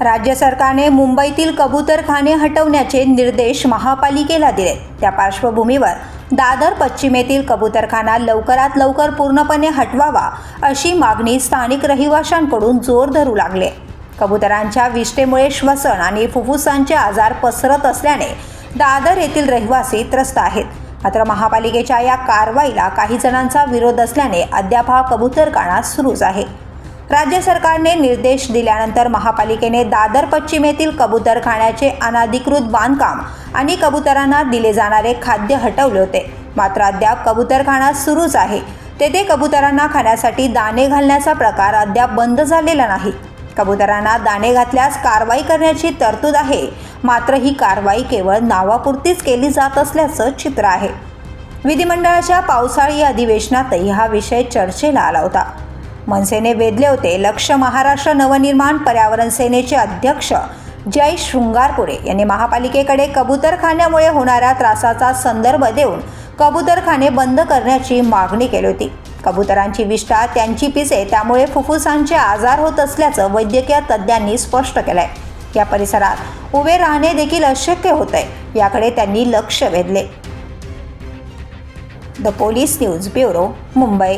राज्य सरकारने मुंबईतील कबूतरखाने हटवण्याचे निर्देश महापालिकेला दिले. त्या पार्श्वभूमीवर दादर पश्चिमेतील कबूतरखाना लवकरात लवकर पूर्णपणे हटवावा अशी मागणी स्थानिक रहिवाशांकडून जोर धरू लागले. कबुतरांच्या विष्ठेमुळे श्वसन आणि फुफ्फुसांचे आजार पसरत असल्याने दादर येथील रहिवासी त्रस्त आहेत. मात्र महापालिकेच्या या कारवाईला काही जणांचा विरोध असल्याने अद्याप हा कबूतरखाना सुरूच आहे. राज्य सरकारने निर्देश दिल्यानंतर महापालिकेने दादर पश्चिम येथील कबूतरखान्याचे अनाधिकृत बांधकाम आणि कबुतरांना दिले जाणारे खाद्य हटवले होते. मात्र अद्याप कबुतरखाना सुरूच आहे. तेथे कबुतरांना खाण्यासाठी दाणे घालण्याचा प्रकार अद्याप बंद झालेला नाही. कबुतरांना दाणे घातल्यास कारवाई करण्याची तरतूद आहे. मात्र ही कारवाई केवळ नावापुरतीच केली जात असल्याचं चित्र आहे. विधिमंडळाच्या पावसाळी अधिवेशनातही हा विषय चर्चेला आला होता. मनसेने वेधले होते. लक्ष महाराष्ट्र नवनिर्माण पर्यावरण सेनेचे अध्यक्ष जय शृंगारपुरे यांनी महापालिकेकडे कबूतरखान्यामुळे होणाऱ्या त्रासाचा संदर्भ देऊन कबूतरखाने बंद करण्याची मागणी केली होती. कबुतरांची विष्ठा त्यांची पिसे त्यामुळे फुफ्फुसांचे आजार होत असल्याचं वैद्यकीय तज्ज्ञांनी स्पष्ट केलंय. या परिसरात उभे राहणे देखील अशक्य होत आहे याकडे त्यांनी लक्ष वेधले. The police news bureau Mumbai.